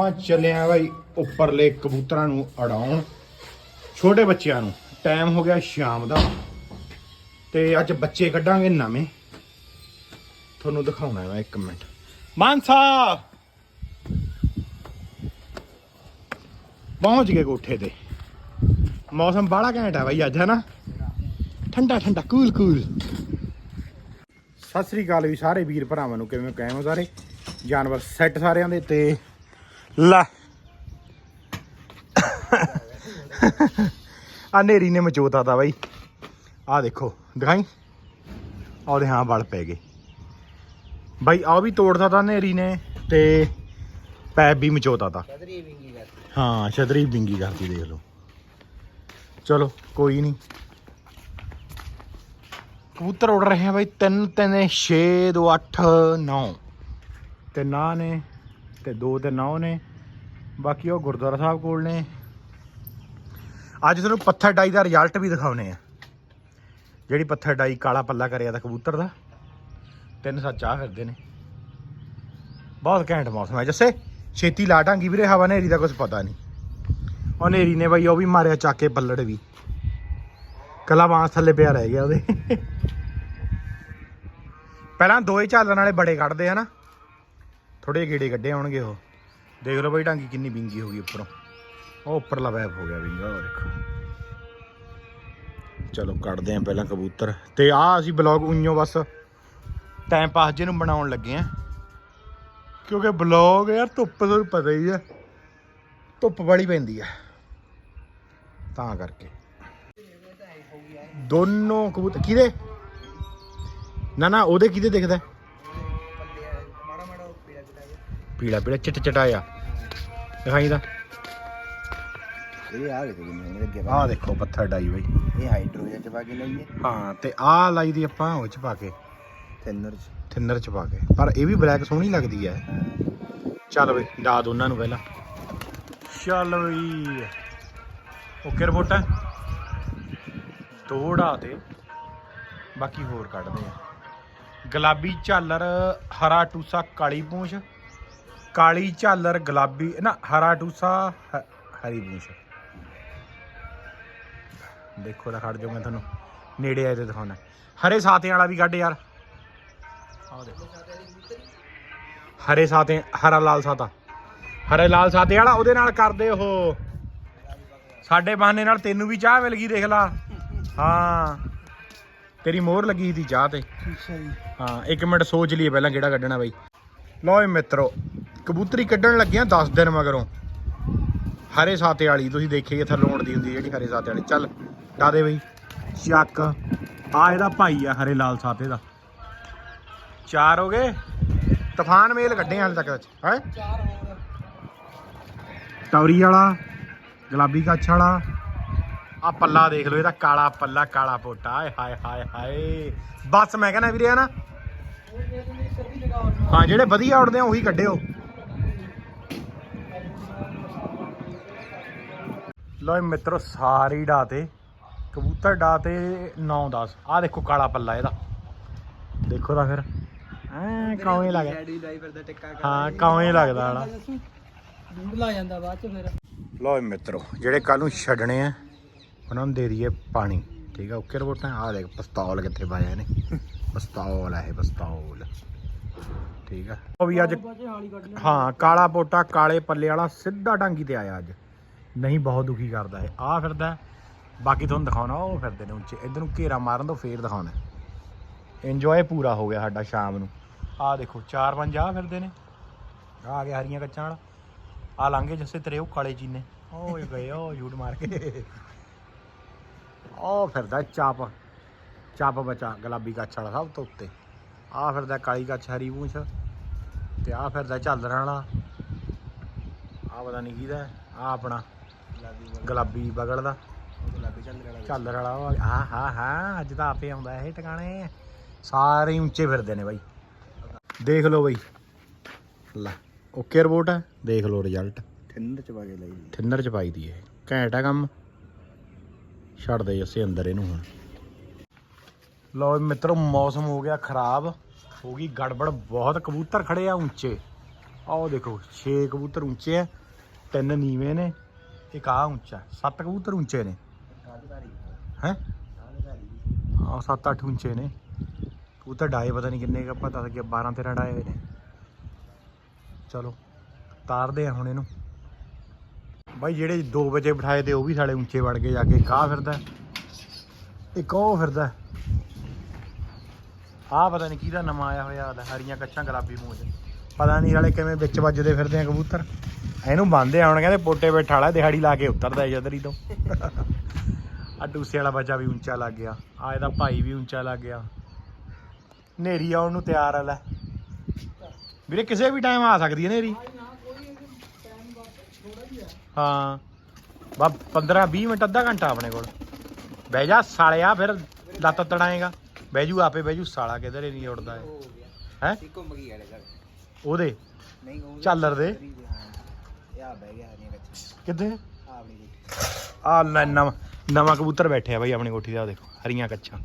ਆਪਾਂ ਚੱਲਿਆ ਬਾਈ ਉੱਪਰਲੇ ਕਬੂਤਰਾਂ ਨੂੰ ਅੜਾਉਣ, ਛੋਟੇ ਬੱਚਿਆਂ ਨੂੰ। ਟਾਈਮ ਹੋ ਗਿਆ ਸ਼ਾਮ ਦਾ ਤੇ ਅੱਜ ਬੱਚੇ ਕੱਢਾਂਗੇ ਨਵੇਂ। ਤੁਹਾਨੂੰ ਦਿਖਾਉਣਾ ਮੈਂ ਇੱਕ ਮਿੰਟ। ਮਾਨਸਾ! ਪਹੁੰਚ ਗਏ ਕੋਠੇ ਤੇ। ਮੌਸਮ ਬਾਹਲਾ ਘੈਂਟ ਆ ਬਾਈ ਅੱਜ ਹੈ ਨਾ ਠੰਡਾ ਠੰਡਾ, ਕੂਲ ਕੂਲ। ਸਤਿ ਸ੍ਰੀ ਅਕਾਲ ਵੀ ਸਾਰੇ ਵੀਰ ਭਰਾਵਾਂ ਨੂੰ, ਕਿਵੇਂ ਕਾਇਮ ਹੋ ਸਾਰੇ? ਜਾਨਵਰ ਸੈੱਟ ਸਾਰਿਆਂ ਦੇ ਤੇ ਲੈ। ਆ ਨੇਰੀ ਨੇ ਮਚੋਤਾ ਤਾ ਬਾਈ। ਆ ਦੇਖੋ ਦਿਖਾਈ? ਉਹਦੇ ਹਾਂ ਵਲ ਪੈ ਗਏ। ਬਾਈ ਆ ਵੀ ਤੋੜਦਾ ਤਾ ਨੇਰੀ ਨੇ ਤੇ ਪੈਪ ਵੀ ਮਚੋਤਾ ਤਾ। ਹਾਂ ਛਤਰੀ ਬਿੰਗੀ ਕਰਤੀ ਦੇਖ ਲਓ। ਚਲੋ ਕੋਈ ਨਹੀਂ ਕਬੂਤਰ ਉੜ ਰਹੇ ਆ ਬਾਈ। 3 3 6 2 8 9 ਤੇ ਨਾ ਨੇ ਤੇ 2 ਤੇ 9 ਨੇ। ਬਾਕੀ ਉਹ ਗੁਰਦੁਆਰਾ ਸਾਹਿਬ ਕੋਲ ਨੇ। ਅੱਜ ਤੁਹਾਨੂੰ ਪੱਥਰ ਡਾਈ ਦਾ ਰਿਜ਼ਲਟ ਵੀ ਦਿਖਾਉਨੇ ਆ। ਜਿਹੜੀ ਪੱਥਰ ਡਾਈ ਕਾਲਾ ਪੱਲਾ ਕਰਿਆ ਤਾਂ ਕਬੂਤਰ ਦਾ। ਤਿੰਨ ਸੱਚ ਚਾਹ ਫਿਰਦੇ ਨੇ। ਬਹੁਤ ਘੈਂਟ ਮੌਸਮ ਹੈ। ਜੱਸੇ, ਛੇਤੀ ਲਾ ਢਾਂਗੀ ਵੀਰੇ, ਹਵਾ ਨੇਰੀ ਦਾ ਕੁਝ ਪਤਾ ਨਹੀਂ। ਉਹ ਨੇਰੀ ਨੇ ਬਾਈ ਉਹ ਵੀ ਮਾਰਿਆ ਚੱਕ ਕੇ ਪੱਲੜ ਵੀ। ਕਲਾ ਬਾਂਸ ਥੱਲੇ ਪਿਆ ਰਹਿ ਗਿਆ ਉਹਦੇ। ਪਹਿਲਾਂ ਦੋ ਹੀ ਝਾਲਣ ਵਾਲੇ ਬੜੇ ਕੱਢਦੇ ਆ ਨਾ। ਥੋੜੇ ਗੇੜੇ ਕੱਢੇ ਆਉਣਗੇ ਉਹ। ਦੇਖ ਲਓ ਬਾਈ, ਢਾਂਗੀ ਕਿੰਨੀ ਵਿੰਗੀ ਹੋ ਗਈ ਉੱਪਰੋਂ। ਉਹ ਉੱਪਰਲਾ ਵੈਬ ਹੋ ਗਿਆ ਵਿੰਗਾ, ਉਹ ਦੇਖੋ। ਚਲੋ ਕੱਢਦੇ ਆਂ ਪਹਿਲਾਂ ਕਬੂਤਰ। ਤੇ ਆ ਅਸੀਂ ਬਲੌਗ ਉਈਓ ਬਸ ਟਾਈਮ ਪਾਸ ਜੇ ਨੂੰ ਬਣਾਉਣ ਲੱਗੇ ਆ। ਕਿਉਂਕਿ ਬਲੌਗ ਯਾਰ ਧੁੱਪ ਤੁਹਾਨੂੰ ਪਤਾ ਹੀ ਆ। ਧੁੱਪ ਵਾਲੀ ਪੈਂਦੀ ਆ। ਤਾਂ ਕਰਕੇ। ਦੋਨੋਂ ਕਬੂਤਰ, ਕਿਹਦੇ? ਨਾ ਨਾ, ਉਹਦੇ ਕਿਹਦੇ ਦਿਖਦਾ? ਪੀਲਾ ਪੀਲਾ ਚਿੱਟ ਚਟਾਇਆ ਦਿਖਾਈ ਦਾ ਇਹ ਆ ਦੇਖੋ ਪੱਥਰ ਡਾਈ ਬਈ। ਇਹ ਹਾਈਡਰੋਜਨ ਚ ਪਾ ਕੇ ਲਈਏ। ਹਾਂ ਤੇ ਆਹ ਲਾਈ ਦੀ ਆਪਾਂ ਉਹ ਚ ਪਾ ਕੇ। ਥਿਨਰ ਚ। ਥਿਨਰ ਚ ਪਾ ਕੇ। ਪਰ ਇਹ ਵੀ ਬਲੈਕ ਸੋਹਣੀ ਲੱਗਦੀ ਐ। ਚੱਲ ਬਈ ਡਾ ਦੋਨਾਂ ਨੂੰ ਪਹਿਲਾਂ। ਚੱਲ ਬਈ। ਓਕੇ ਰਿਪੋਰਟ ਹੈ। ਦੋ ਡਾ ਤੇ। ਬਾਕੀ ਹੋਰ ਕੱਢਦੇ ਆ। ਗੁਲਾਬੀ ਝਾਲਰ ਹਰਾ ਟੂਸਾ ਕਾਲੀ ਪੂੰਛ। ਕਾਲੀ ਝਾਲਰ ਗੁਲਾਬੀ ਨਾ ਹਰਾ ਟੂਸਾ ਹ- ਹਰੀ ਪੂੰਛ ਦੇਖੋ ਤਾਂ ਖੜ ਜਾਓ ਮੈਂ ਤੁਹਾਨੂੰ। ਨੇੜੇ ਆਏ ਤੇ ਦਿਖਾਉਣਾ। ਹਰੇ ਸਾਤੇ ਵਾਲਾ ਵੀ ਕੱਢ ਯਾਰ। ਆਹ ਦੇਖੋ। ਹਰੇ ਸਾਤੇ ਹਰਾ ਲਾਲ ਸਾਤਾ। ਹਰੇ ਲਾਲ ਸਾਤੇ ਵਾਲਾ ਉਹਦੇ ਨਾਲ ਕਰਦੇ ਉਹ। ਸਾਡੇ ਬਹਾਨੇ ਨਾਲ ਤੈਨੂੰ ਵੀ ਚਾਹ ਮਿਲ ਗਈ ਦੇਖ ਲਾ। ਹਾਂ। ਤੇਰੀ ਮੋਹਰ ਲੱਗੀ ਸੀ ਚਾਹ ਤੇ। ਅੱਛਾ ਜੀ। ਹਾਂ ਇੱਕ ਮਿੰਟ ਸੋਚ ਲਈਏ ਪਹਿਲਾਂ ਕਿਹੜਾ ਕੱਢਣਾ ਬਾਈ। ਲਓ ਜੀ ਮਿੱਤਰੋ ਕਬੂਤਰੀ ਕੱਢਣ ਲੱਗਿਆ 10 ਦਿਨ ਮਗਰੋਂ। ਹਰੇ ਸਾਤੇ ਵਾਲੀ, ਤੁਸੀਂ ਦੇਖੀਏ ਥੱਲੋਂ ਉੜਦੀ ਹੁੰਦੀ ਜਿਹੜੀ ਹਰੇ ਸਾਤੇ ਵਾਲੀ। ਚੱਲ, ਡਾ ਦੇ ਬਈ। ਚੱਕ। ਆ ਇਹਦਾ ਭਾਈ ਆ, ਹਰੇ ਲਾਲ ਸਾਤੇ ਦਾ। ਚਾਰ ਹੋ ਗਏ। ਤੂਫਾਨ ਮੇਲ ਕੱਢੇ ਹਾਲ ਤੱਕ ਵਿੱਚ, ਹੈ? ਟੌਰੀ ਵਾਲਾ, ਗੁਲਾਬੀ ਕੱਛ ਵਾਲਾ। ਆ ਪੱਲਾ ਦੇਖ ਲਓ, ਇਹਦਾ ਕਾਲਾ ਪੱਲਾ, ਕਾਲਾ ਪੋਟਾ। ਆਏ ਹਾਏ ਹਾਏ ਹਾਏ। ਬਸ ਮੈਂ ਕਹਿੰਦਾ ਵੀਰੇ ਨਾ ਹਾਂ, ਜਿਹੜੇ ਵਧੀਆ ਉੜਦੇ ਆ, ਉਹੀ ਕੱਢਿਓ। ਲੋ ਮਿੱਤਰੋ ਸਾਰੀ ਡਾ ਤੇ ਕਬੂਤਰ ਡਾ ਤੇ 9 10 ਆ ਦੇਖੋ ਕਾਲਾ ਪੱਲਾ ਇਹਦਾ। ਦੇਖੋ ਤਾਂ ਫਿਰ। ਐ ਕੌਵੇਂ ਲੱਗ ਡੈਡੀ ਲਾਈ ਫਿਰਦਾ ਟਿੱਕਾ ਹਾਂ ਕੌਵੇਂ ਲੱਗਦਾ ਡੂੰਡ ਲਾ ਜਾਂਦਾ ਬਾਅਦ ਚ ਫਿਰ। ਲੋ ਮਿੱਤਰੋ ਜਿਹੜੇ ਕੱਲ ਨੂੰ ਛੱਡਣੇ ਆ ਉਹਨਾਂ ਨੂੰ ਦੇ ਦਈਏ ਪਾਣੀ। ਠੀਕ ਆ ਓਕੇ ਰਿਪੋਰਟਾਂ ਆ ਦੇਖ ਪਿਸਤੌਲ ਕਿੱਥੇ ਪਾਇਆ ਇਹਨੇ। ਪਿਸਤੌਲ ਆ ਇਹ ਪਿਸਤੌਲ। ਠੀਕ ਆ। ਉਹ ਵੀ ਅੱਜ ਹਾਂ ਕਾਲਾ ਪੋਟਾ ਕਾਲੇ ਪੱਲੇ ਵਾਲਾ ਸਿੱਧਾ ਡਾਂਗੀ ਤੇ ਆਇਆ ਅੱਜ। ਨਹੀਂ, ਬਹੁਤ ਦੁਖੀ ਕਰਦਾ ਹੈ ਆ ਫਿਰਦਾ ਬਾਕੀ ਤੁਹਾਨੂੰ ਦਿਖਾਉਣਾ, ਉਹ ਫਿਰਦੇ ਨੇ ਉੱਚੇ। ਇਧਰ ਨੂੰ ਘੇਰਾ ਮਾਰਨ ਤੋਂ ਫੇਰ ਦਿਖਾਉਣਾ ਇੰਜੋਏ ਪੂਰਾ ਹੋ ਗਿਆ ਸਾਡਾ ਸ਼ਾਮ ਨੂੰ। ਆ ਦੇਖੋ, ਚਾਰ ਪੰਜ ਆ ਫਿਰਦੇ ਨੇ। ਆਹ ਆ ਗਿਆ ਹਰੀਆਂ ਕੱਚਾਂ ਵਾਲਾ। ਆ ਲਾਂਗੇ ਜੱਸੇ ਤੇਰੇ ਉਹ ਕਾਲੇ ਚੀਨੇ। ਓਏ ਗਏ ਉਹ ਝੂਠ ਮਾਰ ਕੇ। ਉਹ ਫਿਰਦਾ ਚਾਪ। ਚਾਪ ਬਚਾ, ਗੁਲਾਬੀ ਕੱਛ ਵਾਲਾ ਸਭ ਤੋਂ ਉੱਤੇ। ਆ ਫਿਰਦਾ ਕਾਲੀ ਕੱਛ ਹਰੀ ਪੂੰਛ। ਤੇ ਆ ਫਿਰਦਾ ਝਾਲਰਾਂ ਵਾਲਾ। ਆ ਪਤਾ ਨਹੀਂ ਕਿਹਦਾ ਆ ਆਪਣਾ। ਗੁਲਾਬੀ ਬਗੜ ਦਾ। ਗੁਲਾਬੀ ਝਾਲਰ ਵਾਲਾ ਉਹ ਹਾਂ ਹਾਂ ਹਾਂ ਅੱਜ ਤਾਂ ਆਪੇ ਆਉਂਦਾ ਇਹ ਟਿਕਾਣੇ। ਸਾਰੇ ਉੱਚੇ ਫਿਰਦੇ ਨੇ ਬਾਈ। ਦੇਖ ਲਓ ਬਾਈ। ਲੈ ਓਕੇ ਰਿਪੋਰਟ ਹੈ। ਦੇਖ ਲਓ ਰਿਜ਼ਲਟ ਥਿਨਰ ਚ ਪਾ ਕੇ ਲਈ। ਥਿਨਰ ਚ ਪਾਈ ਦੀ ਇਹ ਘੈਂਟ ਆ ਕੰਮ। ਛੱਡ ਦੇ ਜੱਸੇ ਅੰਦਰ ਇਹਨੂੰ ਹੁਣ। ਲਓ ਮਿੱਤਰੋ ਮੌਸਮ ਹੋ ਗਿਆ ਖਰਾਬ। ਹੋ ਗਈ ਗੜਬੜ। ਬਹੁਤ ਕਬੂਤਰ ਖੜੇ ਆ ਉੱਚੇ। ਆਹ ਦੇਖੋ 6 ਕਬੂਤਰ ਉੱਚੇ ਆ। ਤਿੰਨ ਨੀਵੇਂ ਨੇ। ਇੱਕ ਆ ਉੱਚਾ ਸੱਤ ਕਬੂਤਰ ਉੱਚੇ ਨੇ। ਹੈ? ਆ ਸੱਤ ਅੱਠ ਉੱਚੇ ਨੇ। ਕਬੂਤਰ ਡਾਏ ਪਤਾ ਨਹੀਂ ਕਿੰਨੇ ਕੁ ਆਪਾਂ ਦੱਸ ਗਿਆ 12 13 ਡਾਏ ਹੋਏ ਨੇ। ਚਲੋ ਤਾਰਦੇ ਆ ਹੁਣ ਇਹਨੂੰ। ਬਾਈ, ਜਿਹੜੇ 2 ਵਜੇ ਬਿਠਾਏ ਤੇ ਉਹ ਵੀ ਸਾਲੇ ਉੱਚੇ ਵੜ ਗਏ, ਜਾ ਕੇ ਕਾਹ ਫਿਰਦਾ ਇੱਕ ਉਹ ਫਿਰਦਾ ਆ ਪਤਾ ਨਹੀਂ ਕਿਹਦਾ ਨਵਾਂ ਆਇਆ ਹੋਇਆ ਹਰੀਆਂ ਕੱਚਾਂ ਗੁਲਾਬੀ ਮੂੰਹ ਪਤਾ ਨਹੀਂ ਵਾਲੇ ਕਿਵੇਂ ਵਿੱਚ ਵੱਜਦੇ ਫਿਰਦੇ ਆ ਕਬੂਤਰ। ਇਹਨੂੰ ਬੰਨਦੇ ਆ ਕਹਿੰਦੇ ਪੋਟੇ ਬੈਠਾ ਵਾਲਾ, ਦਿਹਾੜੀ ਲਾ ਕੇ ਉਤਰਦਾ ਜਦਰੀ ਤੋਂ। ਆ ਡੂਸੇ ਵਾਲਾ ਬੱਚਾ ਵੀ ਉੱਚਾ ਲੱਗ ਗਿਆ। ਆ ਇਹਦਾ ਭਾਈ ਵੀ ਉੱਚਾ ਲੱਗ ਗਿਆ। ਨੇਰੀ ਆਉਣ ਨੂੰ ਤਿਆਰ ਆ ਲੈ। ਵੀਰੇ, ਕਿਸੇ ਵੀ ਟਾਈਮ ਆ ਸਕਦੀ ਹੈ ਨੇਰੀ ਹਾਂ। ਬਾ 15 20 ਮਿੰਟ, ਅੱਧਾ ਘੰਟਾ ਆਪਣੇ ਕੋਲ। ਬਹਿ ਜਾ ਸਾਲਿਆ ਫਿਰ ਲੱਤ ਤੜਾਏਗਾ। ਬਹਿ ਜੂ ਆਪੇ, ਬਹਿ ਜੂ, ਸਾਲਾ ਕਿਧਰੇ ਨਹੀਂ ਉੱਡਦਾ ਹੈ? ਹੈ ਘੁੰਮ ਗਈ ਯਾਰ ਉਹਦੇ? ਨਹੀਂ ਉਹ ਝਾਲਰ ਦੇ? ਆ ਬਹਿ ਗਿਆ ਹਰੀਆਂ ਕੱਚੀ ਕਿੱਥੇ? ਆ ਜੀ ਆ ਲੈ ਨਵਾਂ ਨਵਾਂ ਕਬੂਤਰ ਬੈਠਿਆ ਬਾਈ ਆਪਣੀ ਕੋਠੀ ਦਾ ਦੇਖੋ ਹਰੀਆਂ ਕੱਚਾਂ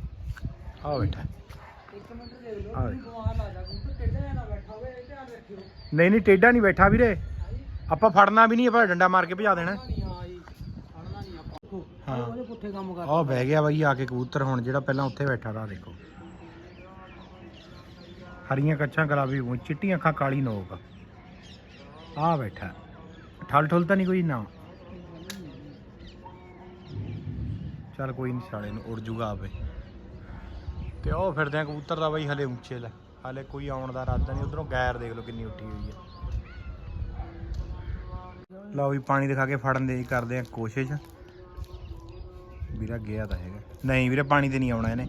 ਆ ਬੈਠਾ। ਇੱਕ ਮਿੰਟ ਦੇਖ ਲਓ ਹਾਂ। ਤੁਸੀਂ ਬਿਮਾਰ ਲਾ ਜਾ ਕੋਈ ਟੇਡਾ ਜਿਹਾ ਨਾ ਬੈਠਾ ਹੋਵੇ ਇਹ ਧਿਆਨ ਰੱਖਿਓ। ਨਹੀਂ ਨਹੀਂ ਟੇਡਾ ਨਹੀਂ ਬੈਠਾ ਵੀਰੇ। ਆਪਾਂ ਫੜਨਾ ਵੀ ਨਹੀਂ ਆਪਾਂ ਡੰਡਾ ਮਾਰ ਕੇ ਭਜਾ ਦੇਣਾ। ਨਹੀਂ ਹਾਂ ਜੀ। ਫੜਨਾ ਨਹੀਂ ਆਪਾਂ। ਹਾਂ। ਉਹਦੇ ਪੁੱਠੇ ਕੰਮ ਕਰ ਉਹ ਬਹਿ ਗਿਆ ਬਾਈ ਆ ਕੇ ਕਬੂਤਰ ਹੁਣ ਜਿਹੜਾ ਪਹਿਲਾਂ ਉੱਥੇ ਬੈਠਾ ਦਾ ਦੇਖੋ। ਹਰੀਆਂ ਕੱਛਾਂ ਗੁਲਾਬੀ ਮੂੰਹ ਚਿੱਟੀਆਂ ਅੱਖਾਂ ਕਾਲੀ ਨੋਕ। ਆ ਬੈਠਾ। ਠਲ ਠੁਲ ਤਾਂ ਨਹੀਂ ਕੋਈ ਨਾ। ਚੱਲ ਕੋਈ ਨਹੀਂ ਸਾਲੇ ਨੂੰ ਉੜ ਜੂਗਾ ਆਪੇ। ਤੇ ਉਹ ਫਿਰਦੇ ਆ ਕਬੂਤਰ ਦਾ ਬਈ ਹਲੇ ਉੱਚੇ ਲੈ। ਹਲੇ ਕੋਈ ਆਉਣ ਦਾ ਇਰਾਦਾ ਨਹੀਂ, ਉਧਰੋਂ ਗੈਰ ਦੇਖ ਲਓ ਕਿੰਨੀ ਉੱਠੀ ਹੋਈ ਹੈ। ਲਓ ਵੀ ਪਾਣੀ ਦਿਖਾ ਕੇ ਫੜਨ ਦੀ ਕਰਦੇ ਆ ਕੋਸ਼ਿਸ਼। ਵੀਰਾ ਗਿਆ ਤਾਂ ਹੈਗਾ। ਨਹੀਂ ਵੀਰੇ, ਪਾਣੀ ਤੇ ਨਹੀਂ ਆਉਣਾ ਇਹਨੇ।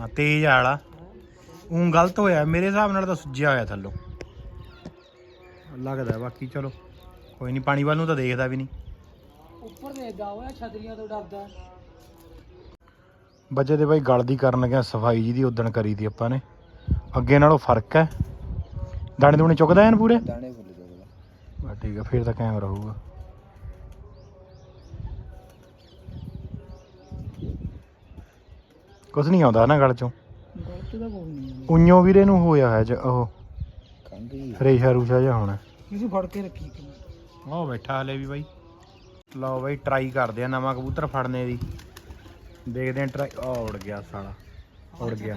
ਹੈ ਤੇਜ਼ ਆ ਵਾਲਾ। ਉਹ ਗਲਤ ਹੋਇਆ ਮੇਰੇ ਹਿਸਾਬ ਨਾਲ ਤਾਂ ਸੁੱਜਿਆ ਹੋਇਆ ਥੱਲੋਂ। ਲੱਗਦਾ ਬਾਕੀ ਚਲੋ। ਕੋਈ ਨਹੀਂ ਪਾਣੀ ਵੱਲ ਨੂੰ ਤਾਂ ਦੇਖਦਾ ਵੀ ਨਹੀਂ ਉੱਪਰ ਦੇਖਦਾ ਉਹ ਛਤਰੀਆਂ ਤੋਂ ਡਰਦਾ। ਬੱਚੇ ਦੇ ਬਾਈ ਗਲ ਦੀ ਕਰਨ ਲੱਗਿਆ ਸਫ਼ਾਈ ਜੀ ਦੀ ਉਦਣ ਕਰੀ ਦੀ ਆਪਾਂ ਨੇ। ਅੱਗੇ ਨਾਲੋਂ ਫ਼ਰਕ ਹੈ। ਦਾਣੇ ਦੂਣੇ ਚੁੱਕਦਾ ਐਨ ਪੂਰੇ? ਦਾਣੇ ਫੁੱਲ ਠੀਕ ਹੈ ਫਿਰ ਤਾਂ ਕਾਇਮ ਰਹੂਗਾ। ਕੁਛ ਨਹੀਂ ਆਉਂਦਾ ਨਾ ਗਲ ਚੋਂ। ਗਲਤ ਤਾਂ ਕੋਈ ਨਹੀਂ ਉਈਓ ਵੀਰੇ ਨੂੰ ਹੋਇਆ ਹੈ ਜ ਉਹ। ਕੰਗ ਹੀ ਰੇਸ਼ਾ ਰੂਸ਼ਾ ਜਿਹਾ ਹੋਣਾ। ਇਹਨੂੰ ਫੜ ਕੇ ਰੱਖੀ ਇੱਕ ਮਿੰਟ ਉਹ ਬੈਠਾ ਹਲੇ ਵੀ ਬਾਈ। ਲਓ ਬਾਈ ਟਰਾਈ ਕਰਦੇ ਆ ਨਵਾਂ ਕਬੂਤਰ ਫੜਨੇ ਦੀ। ਦੇਖਦੇ ਆ ਟਰਾਈ ਆ ਉੜ ਗਿਆ ਸਾਲਾ। ਉੜ ਗਿਆ।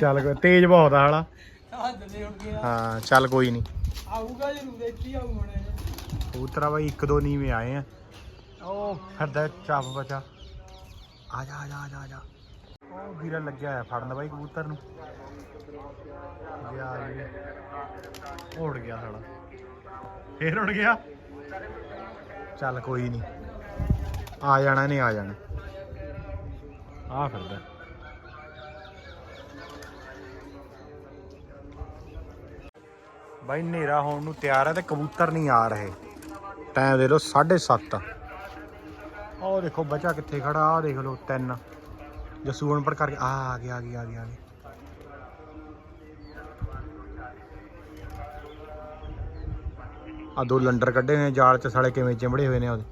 ਚੱਲ ਕੋਈ ਤੇਜ਼ ਬਹੁਤ ਆ ਉੱਡ ਗਿਆ। ਹਾਂ ਚੱਲ ਕੋਈ ਨਹੀਂ। ਆਊਗਾ ਜਰੂਰ ਦੇਖੀ ਆਊ ਹੁਣ ਇਹ। ਕਬੂਤਰਾ ਬਾਈ ਇੱਕ ਦੋ ਨੀਵੇਂ ਆਏ ਆ। ਉਹ ਫਿਰਦਾ ਚਾਪ ਬਚਾ। ਆ ਜਾ ਆ ਜਾ ਆ ਜਾ ਆ ਜਾ। ਵੀਰਾ ਲੱਗਿਆ ਹੋਇਆ ਫੜਨ ਬਾਈ ਕਬੂਤਰ ਨੂੰ। ਗਿਆ ਜੀ ਉੜ ਗਿਆ ਸਾਡਾ ਫੇਰ ਉੜ ਗਿਆ। ਚੱਲ ਕੋਈ ਨਹੀਂ ਆ ਜਾਣਾ ਨਹੀਂ ਆ ਜਾਣਾ। ਆ ਫਿਰਦਾ। ਬਾਈ ਹਨੇਰਾ ਹੋਣ ਨੂੰ ਤਿਆਰ ਹੈ ਤੇ ਕਬੂਤਰ ਨਹੀਂ ਆ ਰਹੇ। ਟਾਈਮ ਦੇ ਲੋ 7:30 ਆਹ ਦੇਖੋ ਬੱਚਾ ਕਿੱਥੇ ਖੜਾ ਆ ਦੇਖ ਲੋ 3 ਜਸੂ ਅਨਪੜ ਕਰਕੇ, ਆ ਆ ਗਿਆ ਆ ਗਿਆ ਆ ਗਿਆ ਆ ਦੋ ਲੰਡਰ ਕੱਢੇ ਨੇ, ਜਾਲ ਚ ਸਾਲੇ ਕਿਵੇਂ ਚਿੰਬੜੇ ਹੋਏ ਨੇ ਉਹਦੇ।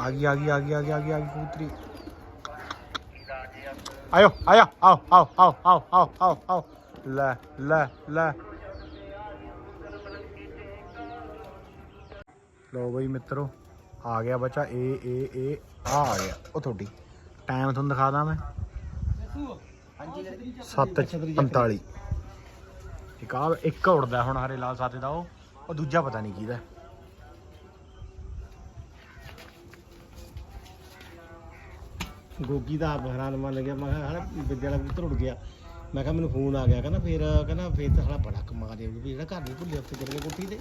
ਆ ਗਈ ਆ ਗਈ ਆ ਗਈ ਆ ਗਈ ਆ ਗਈ ਆ ਗਈ, ਕਬੂਤਰੀ। ਆਇਓ ਆਇਆ ਆਓ ਆਓ ਆਓ ਆਓ ਆਓ ਆਓ ਆਓ। ਲੈ ਲੈ ਲੈ। ਲਓ ਬਈ ਮਿੱਤਰੋ, ਆ ਗਿਆ ਬੱਚਾ, ਏ ਏ ਏ। ਆ ਆ ਗਿਆ ਉਹ ਤੁਹਾਡੀ। ਟਾਈਮ ਤੁਹਾਨੂੰ ਦਿਖਾ ਦਾਂ ਮੈਂ। ਦੇਖੋ ਹਾਂਜੀ 7:45 ਇੱਕ ਆ ਇੱਕ ਉੜਦਾ ਹੁਣ ਹਰੇ ਲਾਲ ਸਾਤੇ ਦਾ ਉਹ ਉਹ ਦੂਜਾ ਪਤਾ ਨਹੀਂ ਕਿਹਦਾ। ਗੋਗੀ ਦਾ ਆਪ ਹੈਰਾਨ ਮੰਨ ਲੱਗਿਆ ਮੈਂ ਕਿਹਾ ਹਣਾ ਬਿੱਜੇ ਵਾਲਾ ਕਬੂਤਰ ਉੜ ਗਿਆ। ਮੈਂ ਕਿਹਾ ਮੈਨੂੰ ਫੋਨ ਆ ਗਿਆ ਕਹਿੰਦਾ ਫੇਰ ਕਹਿੰਦਾ ਫੇਰ ਤਾਂ ਸਾਲਾ ਬੜਾ ਕਮਾ ਦੇ ਵੀ ਜਿਹੜਾ ਘਰ ਨਹੀਂ ਭੁੱਲਿਆ ਉੱਥੇ ਗਿਆ ਕੋਠੀ ਤੇ।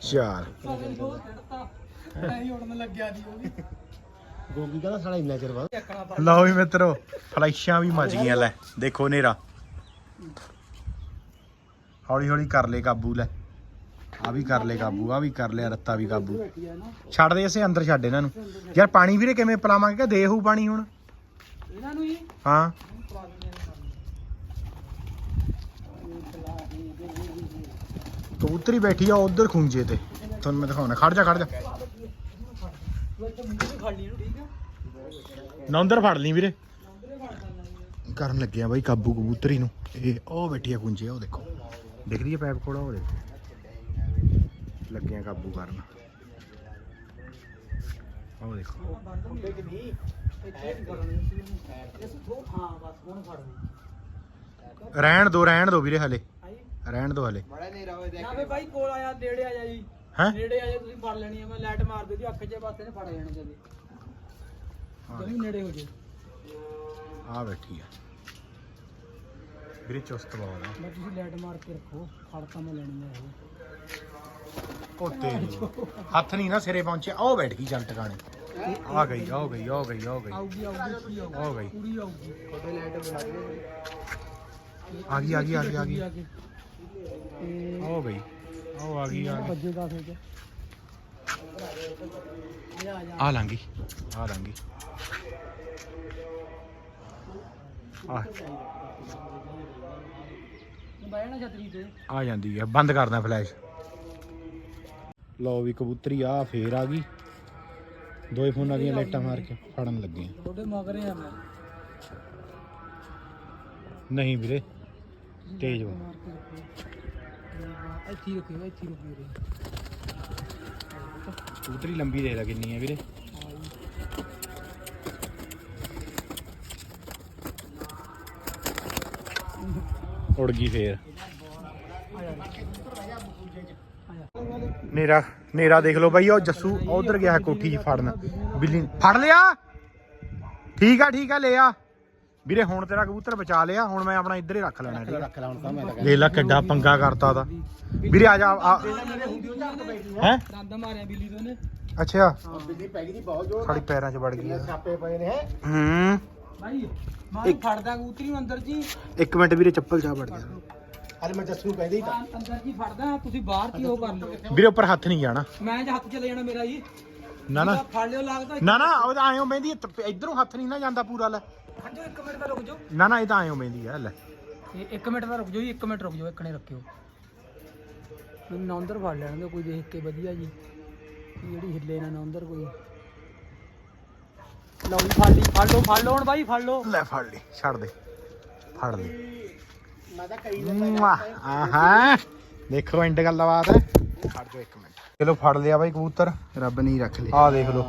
ਚਾਰ। ਨਹੀਂ ਉੜਨ ਲੱਗਿਆ ਦੀ ਉਹ ਵੀ। ਗੋਗੀ ਕਹਿੰਦਾ ਸਾਲਾ ਇੰਨਾ ਚਿਰ ਬਾਅਦ। ਚੱਕਣਾ ਪਾ ਲਓ ਵੀ ਮਿੱਤਰੋ ਫਲਾਈਸ਼ਾਂ ਵੀ ਮਚ ਗਈਆਂ ਲੈ। ਦੇਖੋ ਨੇਰਾ ਹੌਲੀ ਹੌਲੀ ਕਰ ਲੈ ਕਾਬੂ ਲੈ। ਆ ਵੀ ਕਰ ਲੈ ਕਾਬੂ ਆ ਵੀ ਕਰ ਲਿਆ ਰੱਤਾ ਵੀ ਕਾਬੂ। ਛੱਡ ਦੇ ਅਸੀਂ ਅੰਦਰ ਛੱਡ ਇਹਨਾਂ ਨੂੰ। ਯਾਰ ਪਾਣੀ ਵੀਰੇ ਕਿਵੇਂ ਪਿਲਾਵਾਂਗੇ? ਕਿ ਦੇ ਹੋਊ ਪਾਣੀ ਹੁਣ? ਇਹਨਾਂ ਨੂੰ ਹੀ? ਹਾਂ। ਕਬੂਤਰੀ ਬੈਠੀ ਆ ਉਧਰ ਖੁੰਝੇ ਤੇ। ਤੁਹਾਨੂੰ ਮੈਂ ਦਿਖਾਉਣਾ। ਖੜ ਜਾ ਖੜ ਜਾ। ਉਹ ਇੱਥੇ ਮੁੰਡੇ ਨੂੰ ਫੜ ਲਈ ਇਹਨੂੰ ਠੀਕ ਆ ਨਾ ਅੰਦਰ ਫੜ ਲਈ ਵੀਰੇ। ਕਰਨ ਲੱਗੇ ਆ ਬਾਈ ਕਾਬੂ ਕਬੂਤਰੀ ਨੂੰ। ਇਹ ਉਹ ਬੈਠੀ ਆ ਕੁੰਜੀ ਉਹ ਦੇਖੋ। ਦਿਖ ਰਹੀ ਹੈ ਪੈਪ ਕੋੜਾ ਉਹ ਦੇਖੋ। ਲੱਗੇ ਆ ਕਾਬੂ ਕਰਨ। ਉਹ ਦੇਖੋ। ਰਹਿਣ ਦੋ ਰਹਿਣ ਦੋ ਵੀਰੇ ਹਲੇ। ਰਹਿਣ ਦੋ ਹਲੇ। ਨਾ ਵੇ ਬਾਈ ਕੋਲ ਆਇਆ ਨੇੜੇ ਆ ਜਾ ਜੀ। ਹੈ? ਨੇੜੇ ਆ ਜਾ ਤੁਸੀਂ ਫੜ ਲੈਣੀ ਆ ਮੈਂ ਲਾਈਟ ਮਾਰ ਦੇ ਦੀ ਅੱਖ ਜੇ ਪਾਸੇ ਨੇ ਫੜ ਜਾਣਾ ਜਦੇ ਜਮੀ ਨੇੜੇ ਹੋ ਜੇ। ਆ ਬੈਠੀ ਆ। ਵੀਰੇ ਚੁਸਤ ਬਹੁਤ ਆ। ਮੈਂ ਤੁਸੀਂ ਲਾਈਟ ਮਾਰ ਕੇ ਰੱਖੋ ਫੜ ਤਾਂ ਮੈਂ ਲੈਣੀ ਆ ਇਹ। ਤੇਰੀ ਹੱਥ ਨਹੀਂ ਨਾ ਸਿਰੇ ਪਹੁੰਚਿਆ। ਉਹ ਬੈਠ ਗਈ ਜੰਟ ਗਾਣੇ ਆ ਗਈ ਆ ਗਈ ਆ ਗਈ ਆ ਗਈ। ਕੀ ਆ ਗਈ। ਪੂਰੀ ਆਊਗੀ। ਤੁਹਾਡੇ ਲਾਈਟ ਬਣਾ ਦੇ ਆ ਗਈ ਆ ਗਈ ਆ ਗਈ। ਆ ਗਈ ਆ ਗਈ। ਆ ਗਈ। ਉਹ ਆ ਗਈ ਆ ਗਈ। ਵੱਜੇ 10 ਵਜੇ ਆ ਲਾਂਗੀ। ਆ ਲਾਂਗੀ। ਆ। ਬਾਈ ਨਾ ਛਤਰੀ ਤੇ ਆ ਜਾਂਦੀ ਆ ਬੰਦ ਕਰਦਾ ਫਲੈਸ਼ ਲਓ ਵੀ ਕਬੂਤਰੀ ਆ ਫੇਰ ਆ ਗਈ। ਦੋਏ ਫੋਨਾਂ ਦੀਆਂ ਲਾਈਟਾਂ ਮਾਰ ਕੇ ਫੜਨ ਲੱਗੇ ਆ। ਤੁਹਾਡੇ ਮਗਰੇ ਆ ਮੈਂ। ਨਹੀਂ ਵੀਰੇ ਤੇਜ਼ ਵਾ। ਮਾਰ ਕੇ ਰੱਖੋ ਇੱਥੇ ਹੀ ਰੱਖਿਓ ਇੱਥੇ ਹੀ ਰੁਕੀ ਰਹੀ ਕਬੂਤਰੀ ਲੰਬੀ ਦੇਖ ਲੈ ਕਿੰਨੀ ਆ ਵੀਰੇ ਉੜ ਗਈ ਫੇਰ ਨੇਰਾ ਨੇਰਾ ਦੇਖ ਲਓ ਬਾਈ ਉਹ ਜੱਸੂ ਉਧਰ ਗਿਆ ਹੈ ਕੋਠੀ 'ਚ ਫੜਨ ਬਿੱਲੀ ਨੇ- ਫੜ ਲਿਆ ਠੀਕ ਆ ਠੀਕ ਆ ਲੈ ਆ ਵੀਰੇ ਹੁਣ ਤੇਰਾ ਕਬੂਤਰ ਬਚਾ ਲਿਆ ਹੁਣ ਮੈਂ ਆਪਣਾ ਇੱਧਰ ਹੀ ਰੱਖ ਲੈਣਾ ਆ। ਰੱਖ ਲਾ ਹੁਣ ਤਾਂ ਮੈਂ ਤਾਂ ਲੈ ਲਾ ਕਿੱਡਾ ਪੰਗਾ ਕਰਤਾ ਦਾ ਵੀਰੇ ਆ ਜਾ ਆ ਹੈ। ਦੰਦ ਮਾਰਿਆ ਬਿੱਲੀ ਤੋਂ ਨੇ ਅੱਛਾ। ਬਿਜਲੀ ਪੈ ਗਈ ਦੀ ਬਹੁਤ ਜ਼ੋਰ ਸਾਡੀ ਪੈਰਾਂ 'ਚ ਵੜ ਗਈ ਆ। ਛਾਪੇ ਪਏ ਨੇ ਹੈ? ਹੂੰ। ਭਾਈ ਮੈਂ ਫੜਦਾ ਕਬੂਤਰੀ ਨੂੰ ਅੰਦਰ ਜੀ। ਇੱਕ ਮਿੰਟ ਵੀਰੇ ਚੱਪਲ ਚਾ ਵੜ ਗਿਆ ਅੱਜ ਮੈਂ ਜੱਸੂ ਨੂੰ ਕਹਿੰਦੇ ਹੀ ਤਾਂ। ਅੰਦਰ ਜੀ ਫੜਦਾ ਤੁਸੀਂ ਬਾਹਰ ਕੀ ਉਹ ਕਰ ਲਓ। ਵੀਰੇ ਉੱਪਰ ਹੱਥ ਨਹੀਂ ਜਾਣਾ। ਮੈਂ ਜੇ ਹੱਥ ਚਲੇ ਜਾਣਾ ਮੇਰਾ ਜੀ। ਨਾ ਨਾ। ਫੜ ਲਿਓ ਲੱਗਦਾ ਨਾ ਨਾ ਉਹ ਆਇਓ ਬੈਂਦੀ ਇਧਰੋਂ ਹੱਥ ਨਹੀਂ ਨਾ ਜਾਂਦਾ ਪੂਰਾ ਲੈ। ਹਾਂਜੀ ਇੱਕ ਮਿੰਟ ਦਾ ਰੁਕ ਜਾਓ। ਨਾ ਨਾ ਇਹ ਤਾਂ ਆਇਓ ਬੈਂਦੀ ਆ ਲੈ। ਇਹ ਇੱਕ ਮਿੰਟ ਦਾ ਰੁਕ ਜਾਓ ਜੀ ਇੱਕ ਮਿੰਟ ਰੁਕ ਜਾਓ ਇੱਕਣੇ ਰੱਖਿਓ। ਮੈਨੂੰ ਨੌਂਦਰ ਫੜ ਲੈਣ ਦਿਓ ਕੋਈ ਦੇਖ ਕੇ ਵਧੀਆ ਜੀ। ਜਿਹੜੀ ਹਿੱਲੇ ਨਾ ਨੌਂਦਰ ਕੋਈ। ਲਓ ਜੀ ਫੜ ਲਈ ਫੜ ਲਓ ਫੜ ਲਓ ਹੁਣ ਬਾਈ ਫੜ ਲਓ। ਲੈ ਫੜ ਲਈ ਛੱਡ ਦੇ। ਫੜ ਲਈ। ਮੈਂ ਤਾਂ ਕਈ ਆਹਾ। ਦੇਖੋ ਇੰਡ ਗੱਲਬਾਤ। ਹੈ ਖੜ ਜਾਓ ਇੱਕ ਮਿੰਟ। ਚਲੋ ਫੜ ਲਿਆ ਬਾਈ ਕਬੂਤਰ। ਰੱਬ ਨਹੀਂ ਰੱਖ ਲਈ ਆਹ ਦੇਖ ਲਓ।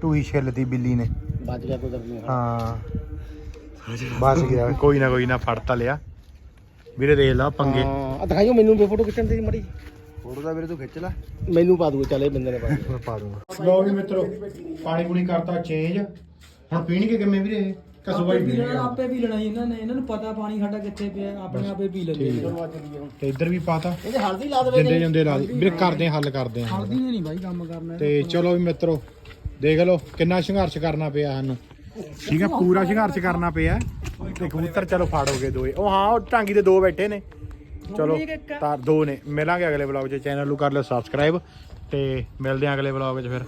ਟੂਹੀ ਛਿੱਲਦੀ ਬਿੱਲੀ ਨੇ। ਬਚ ਗਿਆ ਕੁਦਰਤ ਨੂੰ। ਹਾਂ। ਬਸ ਗਿਆ। ਕੋਈ ਨਾ ਕੋਈ ਨਾ ਫੜ ਤਾਂ ਲਿਆ। ਵੀਰੇ ਦੇਖ ਲਾ ਪੰਗੇ। ਆ ਦਿਖਾਈਓ ਮੈਨੂੰ ਵੀ ਫੋਟੋ ਖਿੱਚਣ ਦੀ ਮੜੀ। ਫੋਟੋ ਦਾ ਵੀਰੇ ਤੂੰ ਖਿੱਚ ਲੈ। ਮੈਨੂੰ ਪਾ ਦੂਗਾ ਚੱਲ ਇਹ ਬੰਦੇ ਨੇ ਪਾ ਮੈਂ ਪਾ ਦੂੰਗਾ। ਲੋ ਵੀ ਮਿੱਤਰੋ ਪਾਣੀ ਪੂਣੀ ਕਰਤਾ ਚੇਂਜ ਹੁਣ ਪੀਣਗੇ ਕਿਵੇਂ ਵੀਰੇ ਕਸੂਬਾ ਹੀ ਪੀਣਗੇ ਆਪੇ ਪੀ ਲੈਣਾ ਜੀ ਇਹਨਾਂ ਨੇ ਇਹਨਾਂ ਨੂੰ ਪਤਾ ਪਾਣੀ ਸਾਡਾ ਕਿੱਥੇ ਪਿਆ ਆਪਣੇ ਆਪੇ ਪੀ ਲੈਂਦੇ ਠੀਕ ਨੇ। ਹੈ। ਤੇ ਇੱਧਰ ਵੀ ਪਾਤਾ ਇਹਦੇ ਹਲਦੀ ਲਾ ਦੇਵੇ ਜਿੰਦੇ ਜਿੰਦੇ ਲਾ ਦੀ। ਵੀਰੇ ਕਰਦੇ ਆ, ਹੱਲ ਕਰਦੇ ਆ ਹਲਦੀ ਨੇ ਨਹੀਂ ਬਾਈ ਕੰਮ ਕਰਨਾ ਤੇ ਚਲੋ ਵੀ ਮਿੱਤਰੋ ਦੇਖ ਲਓ ਕਿੰਨਾ ਸੰਘਰਸ਼ ਕਰਨਾ ਪਿਆ ਸਾਨੂੰ। ਠੀਕ ਹੈ ਪੂਰਾ ਸੰਘਰਸ਼ ਕਰਨਾ ਪਿਆ। ਤੇ ਕਬੂਤਰ ਚਲੋ ਫਾੜੋਗੇ ਦੋਏ। ਉਹ ਹਾਂ ਉਹ ਟਾਂਗੀ ਦੇ ਦੋ ਬੈਠੇ ਨੇ। ਚਲੋ ਤਾਂ ਦੋ ਨੇ। ਮਿਲਾਂਗੇ ਅਗਲੇ ਵਲੌਗ 'ਚ। ਚੈਨਲ ਨੂੰ ਕਰ ਲਿਓ ਸਬਸਕ੍ਰਾਈਬ ਤੇ ਮਿਲਦੇ ਆ ਅਗਲੇ ਵਲੌਗ 'ਚ ਫਿਰ।